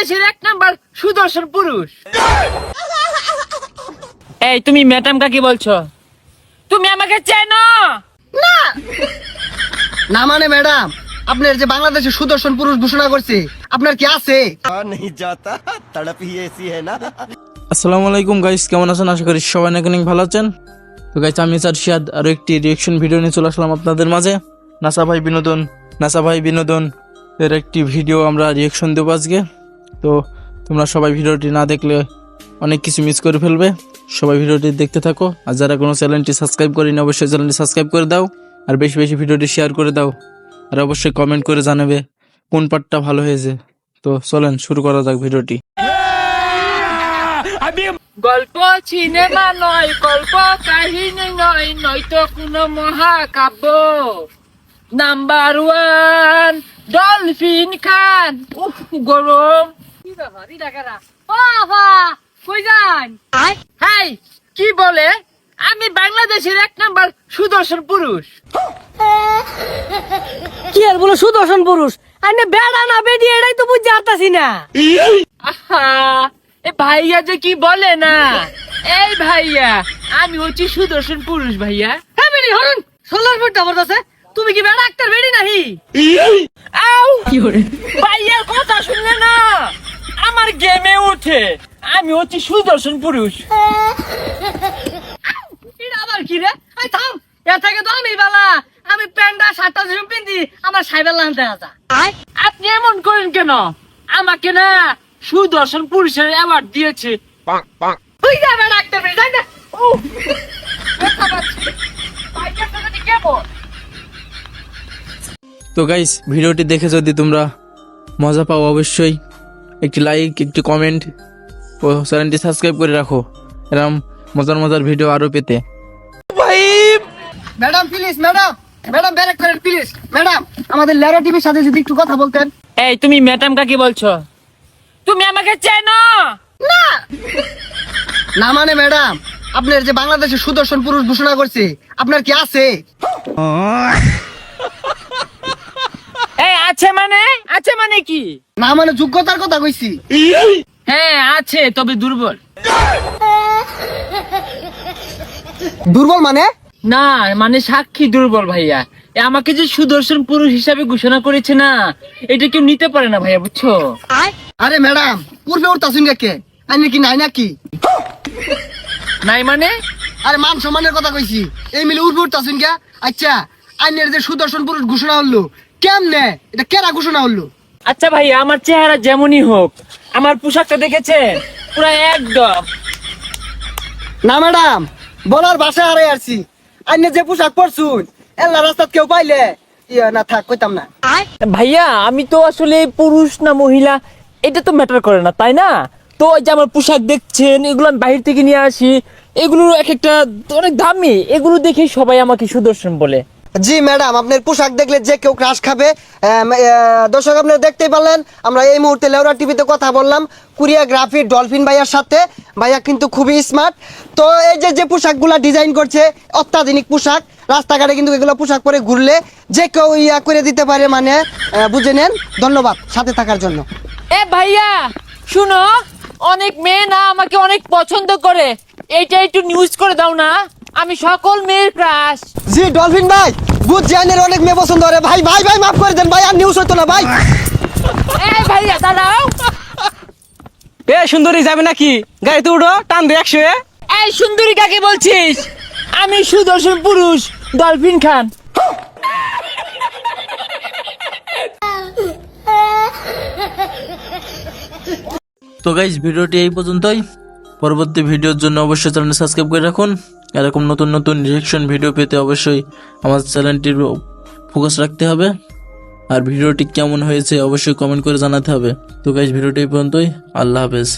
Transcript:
বাংলাদেশের এক নাম্বার সুদর্শন পুরুষ। এই তুমি ম্যাডাম কাকি বলছো? তুমি আমাকে চেনো? না! না মানে ম্যাডাম আপনার যে বাংলাদেশের সুদর্শন পুরুষ ঘোষণা করছে আপনার কি আছে? আসসালামু আলাইকুম গাইস কেমন আছেন? আশা করি সবাই নাকি অনেক ভালো আছেন। তো গাইস আমি স্যার শিয়াদ আরও একটি রিয়েকশন ভিডিও নিয়ে চলে আসলাম আপনাদের মাঝে। নাসা ভাই বিনোদন নাসা ভাই বিনোদন এর একটি ভিডিও আমরা রিয়েকশন দেবো আজকে। তো তোমরা সবাই ভিডিওটি না দেখলে অনেক কিছু মিস করে ফেলবে। সবাই ভিডিওটি দেখতে থাকো। আর যারা কোনো চ্যানেলটি সাবস্ক্রাইব করেনি, অবশ্যই চ্যানেলটি সাবস্ক্রাইব করে দাও। আর বেশি বেশি ভিডিওটি শেয়ার করে দাও। আর অবশ্যই কমেন্ট করে জানাবে কোন পার্টটা ভালো হয়েছে। তো চলেন, শুরু করা যাক ভিডিওটি। গল্প সিনেমা নয়, গল্প কাহিনী নয়, নয়তো মহাকাব্য। Number one dolphin Khan. গরম। কি কই যান? হাই কি বলে? আমি বাংলাদেশের এক নাম্বার সুদর্শন পুরুষ। কি আর বলো সুদর্শন পুরুষ? আইনে বেড়া না বেডি এটাই তো বুঝতে পারতাছি না। এ ভাইয়া যে কি বলে না? এই ভাইয়া আমি হচ্ছি সুদর্শন পুরুষ ভাইয়া। হ্যাঁ বেডি হরুন সোলার ফুট জবরদস্ত তুমি কি বেড়া আক্তার বেডি নাহি? আউ ভাইয়ার কথা শুনলে না। আমার গেমে উঠে। আমি হচ্ছি সুদর্শন পুরুষ। এটা আবার কি রে? আই থাম এর থেকে তো আমি বালা। আমি প্যান্ডা শার্টটা যেরকম পিন্দি আমার সাইবেল লানতে আসা আপনি এমন করেন কেন? আমাকে না সুদর্শন পুরুষের অ্যাওয়ার্ড দিয়েছে। তুই যা বেড়া আক্তার বেডি যাই না। ও তো গাইস ভিডিওটি দেখে যদি তোমরা মজা পাও অবশ্যই একটি লাইক একটি কমেন্ট ও চ্যানেলটি সাবস্ক্রাইব করে রাখো। এরম মজার মজার ভিডিও আরও পেতে। ভাই ম্যাডাম প্লিজ ম্যাডাম ম্যাডাম ব্যারেক করেন প্লিজ ম্যাডাম আমাদের ল্যারা টিভির সাথে যদি একটু কথা বলতেন। এই তুমি ম্যাডাম কাকে বলছো? তুমি আমাকে চেনো? না মানে ম্যাডাম আপনার যে বাংলাদেশের সুদর্শন পুরুষ ঘোষণা করছে আপনার কি আছে এই আছে মানে আছে মানে কি? না মানে যোগ্যতার কথা কইছি। হ্যাঁ আছে তবে দুর্বল। দুর্বল মানে? না মানে সাক্ষী দুর্বল ভাইয়া। এ আমাকে যে সুদর্শন পুরুষ হিসাবে ঘোষণা করেছে না এটা কেউ নিতে পারে না ভাইয়া বুঝছ? আরে ম্যাডাম পূর্বে উঠতাছুন কে আইনে কি নাই নাকি? নাই মানে? আরে মান সম্মানের কথা কইছি। এই মিলে উঠবে উঠতাছুন কে? আচ্ছা আইনের যে সুদর্শন পুরুষ ঘোষণা হলো কেমনে? এটা কেরা ঘোষণা হলো? আচ্ছা ভাইয়া আমার চেহারা যেমনই হোক আমার পোশাকটা দেখেছেন? পুরো একদম। না ম্যাডাম বলার ভাষা হারাই আসছি। আইনে যে পোশাক পরছুন এল্লা রাস্তাত কেউ পাইলে ইয়া না থাক কইতাম না। ভাইয়া আমি তো আসলে পুরুষ না মহিলা এটা তো ম্যাটার করে না তাই না? তো ওই যে আমার পোশাক দেখছেন এগুলো আমি বাহির থেকে নিয়ে আসি এগুলো এক একটা অনেক দামি এগুলো দেখে সবাই আমাকে সুদর্শন বলে। জি ম্যাডাম আপনার পোশাক দেখলে যে কেউ ক্রাশ খাবে দর্শক আপনারা দেখতেই পারলেন, আমরা এই মুহূর্তে লেওরা টিভিতে কথা বললাম কোরিওগ্রাফি ডলফিন ভাইয়ার সাথে, ভাইয়া কিন্তু খুবই স্মার্ট তো এই যে যে পোশাকগুলা ডিজাইন করছে, অত্যাধুনিক পোশাক, রাস্তাঘাটে কিন্তু এগুলো পোশাক পরে ঘুরলে যে কেউ ইয়া করে দিতে পারে মানে বুঝে নেন। ধন্যবাদ সাথে থাকার জন্য। এ ভাইয়া, শুনো, অনেক মেয়ে না আমাকে অনেক পছন্দ করে। এইটা একটু নিউজ করে দাও না। আমি সকল মেয়ের ক্রাশ। জি ডলফিন ভাই গুড জাইনের অনেক মেয়ে পছন্দ করে ভাই ভাই ভাই মাফ করে দেন ভাই আর নিউজ হতো না ভাই। এ ভাইয়া দাঁড়াও। এ সুন্দরী যাবে নাকি? গাড়িতে উঠো টান দে একশো এ। এই সুন্দরী কাকে বলছিস? আমি সুদর্শন পুরুষ ডলফিন খান। তো গাইজ ভিডিওটি এই পর্যন্তই। পরবর্তী ভিডিওর জন্য অবশ্যই চ্যানেল সাবস্ক্রাইব করে রাখুন। এরকম নতুন নতুন রিয়েকশন ভিডিও পেতে অবশ্যই আমার চ্যানেলটির ফোকাস রাখতে হবে। আর ভিডিওটি কেমন হয়েছে অবশ্যই কমেন্ট করে জানাতে হবে। তো গাইজ ভিডিওটি পর্যন্তই। আল্লাহ হাফেজ।